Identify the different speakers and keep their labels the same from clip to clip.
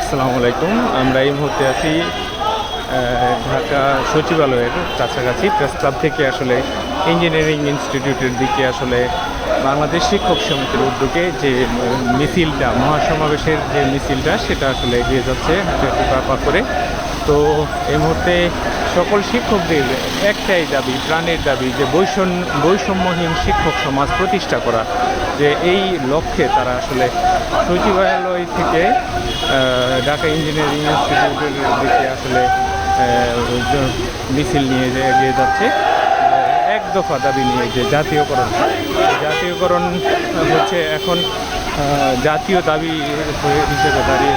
Speaker 1: আসসালামু আলাইকুম। আমরা এই মুহূর্তে আছি ঢাকা সচিবালয়ের কাছাকাছি। প্রেস ক্লাব থেকে আসলে ইঞ্জিনিয়ারিং ইনস্টিটিউটের দিকে আসলে বাংলাদেশ শিক্ষক সমিতির উদ্যোগে যে মিছিলটা, মহাসমাবেশের যে মিছিলটা, সেটা আসলে এগিয়ে যাচ্ছে। হাতে হাতে করে তো এই মুহূর্তে সকল শিক্ষকদের একটাই দাবি, প্রাণের দাবি যে বৈষম্য বৈষম্যহীন শিক্ষক সমাজ প্রতিষ্ঠা করা, যে এই লক্ষ্যে তারা আসলে সচিবালয় থেকে ঢাকা ইঞ্জিনিয়ারিং ইনস্টিটিউটের দিকে আসলে মিছিল নিয়ে এগিয়ে যাচ্ছে। এক দফা দাবি নিয়ে যে জাতীয়করণ জাতীয়করণ হচ্ছে এখন জাতীয় দাবি হিসেবে দাঁড়িয়ে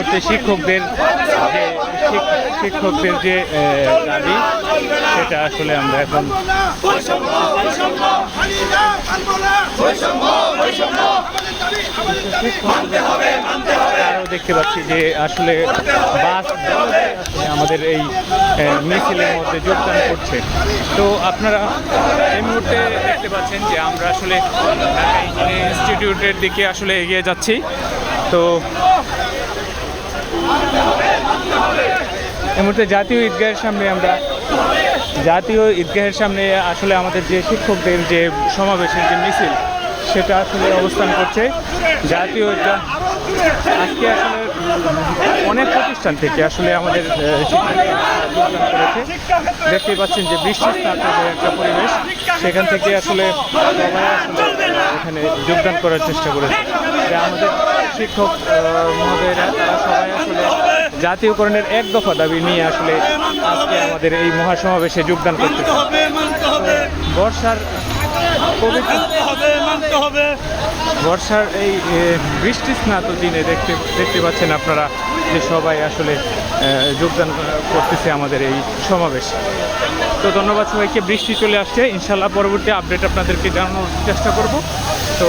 Speaker 1: মুহূর্তে শিক্ষকদের যে শিক্ষকদের যে দাবি, সেটা আসলে আমরা এখন আরও দেখতে পাচ্ছি যে আসলে বাস আমাদের এই মিছিলের মধ্যে যোগদান করছে। তো আপনারা এই মুহূর্তে দেখতে পাচ্ছেন যে আমরা আসলে ইনস্টিটিউটের দিকে আসলে এগিয়ে যাচ্ছি। তো এই মুহূর্তে জাতীয় ঈদগাহের সামনে আমরা জাতীয় ঈদগাহের সামনে আসলে আমাদের যে শিক্ষকদের যে সমাবেশের যে মিছিল, সেটা আসলে অবস্থান করছে। জাতীয় ঈদগাহ আজকে আসলে অনেক প্রতিষ্ঠান থেকে আসলে আমাদের দেখতেই পাচ্ছেন যে বৃষ্টি স্নাত একটা পরিবেশ। সেখান থেকে আসলে এখানে যোগদান করার চেষ্টা করেছে। যে আমাদের শিক্ষক মহোদয়েরা তারা সবাই আসলে জাতীয়করণের এক দফা দাবি নিয়ে আসলে আজকে আমাদের এই মহাসমাবেশে যোগদান করতেছে। বর্ষার বর্ষার এই বৃষ্টি স্নাত দিনে দেখতে দেখতে পাচ্ছেন আপনারা যে সবাই আসলে যোগদান করতেছে আমাদের এই সমাবেশ। তো ধন্যবাদ সবাইকে বৃষ্টি চলে আসছে। ইনশাল্লাহ পরবর্তী আপডেট আপনাদেরকে জানানোর চেষ্টা করব। তো